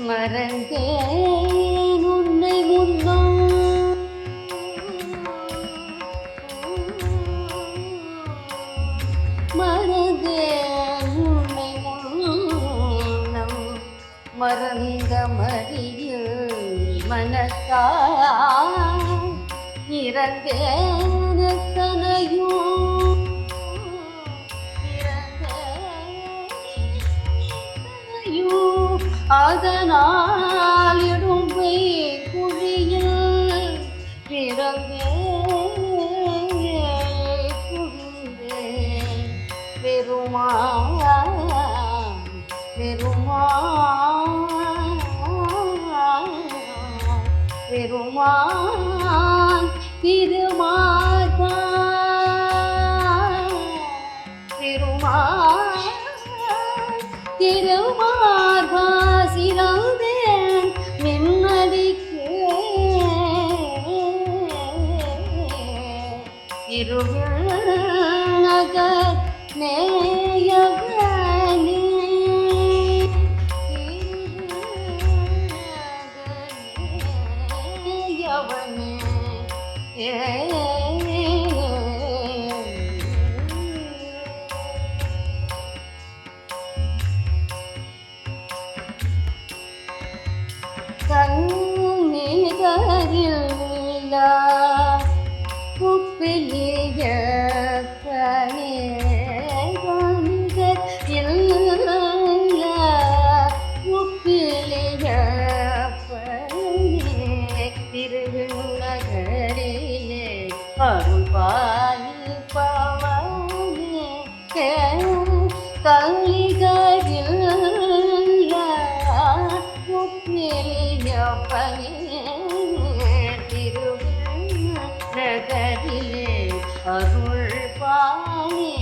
மறந்தேன் உன்னை முன்னோ மறந்தேன் உன்னை முன்னம். மறந்த மறியில் மனத்தாய் இறந்தேன் எத்தனையும் அதனால் இடும்பை குழியில் பிறந்தே புகுந்தேன் பெருமா பெருமா பெருமான் திருமார்பா திருமான் திருமார்பா இருவில் நகர் நேயவனே நேயவனே ஏ கண்ணீரில் உப்பிலிய திருநகரிலே அருள் பாணி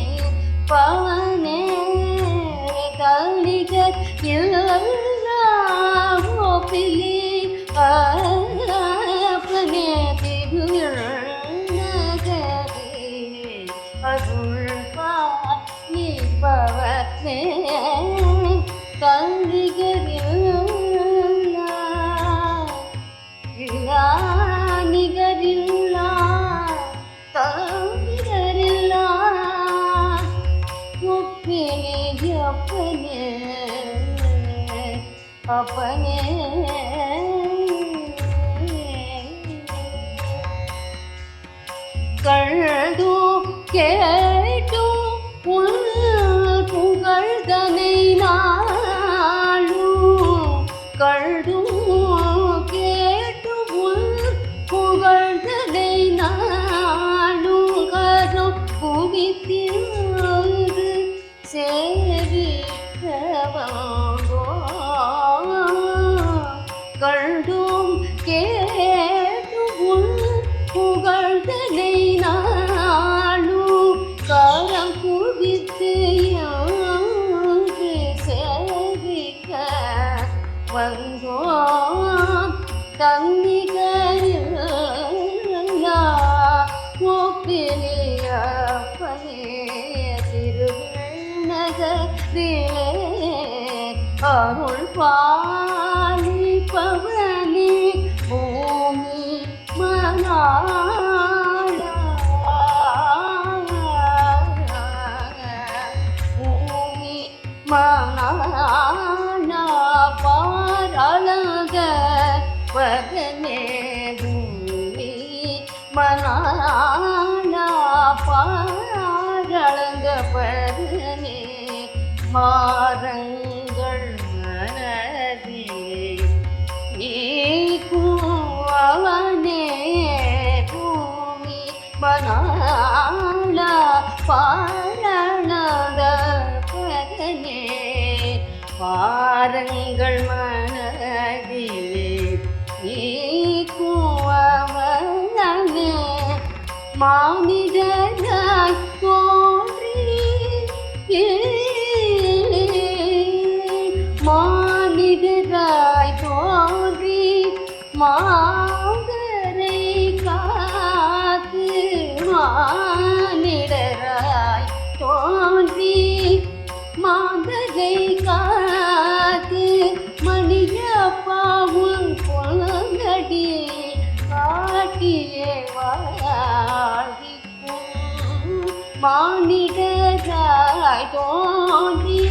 பவனே கல்லிகர் இல்லி அப்பனே മേയപ്പന് അപ്പന് കണ്ടു കേ வந்தோம். தன்னிகரில் ஒப்பிலியப்பனே திருநகரிலே அருள் பாலிப்பவனே பூமி மனா மனா பாரளங்க மாறங்கள் மனதிலே நீக்குவனே பூமி மனால பாரணத பரனே பாரங்கள் மனதிலே மானிடனாய் போன்றே மானிடராய் போன்றே மாங்கரை காத்து மானிடராய் தோன்றி மாங்கரை காத்து மணியப்பாவும் பொங்கடி காட்டியேவாய் மானிடராய் தோன்றி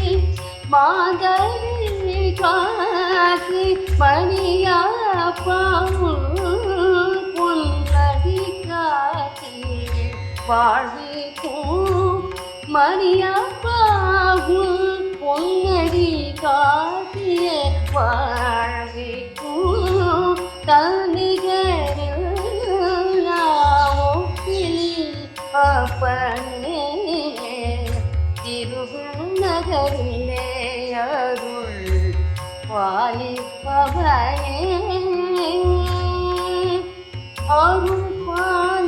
மாதவி காத்து மணியாப்பாவும் பொன்னடி காத்தி வாழ்விக்கும் மணியாப்பாவும் பொன்னடி காத்திய வா அப்பனே திருநகரிலே அருள் பாலிப்பவனே. அருள் பாலிப்பவனே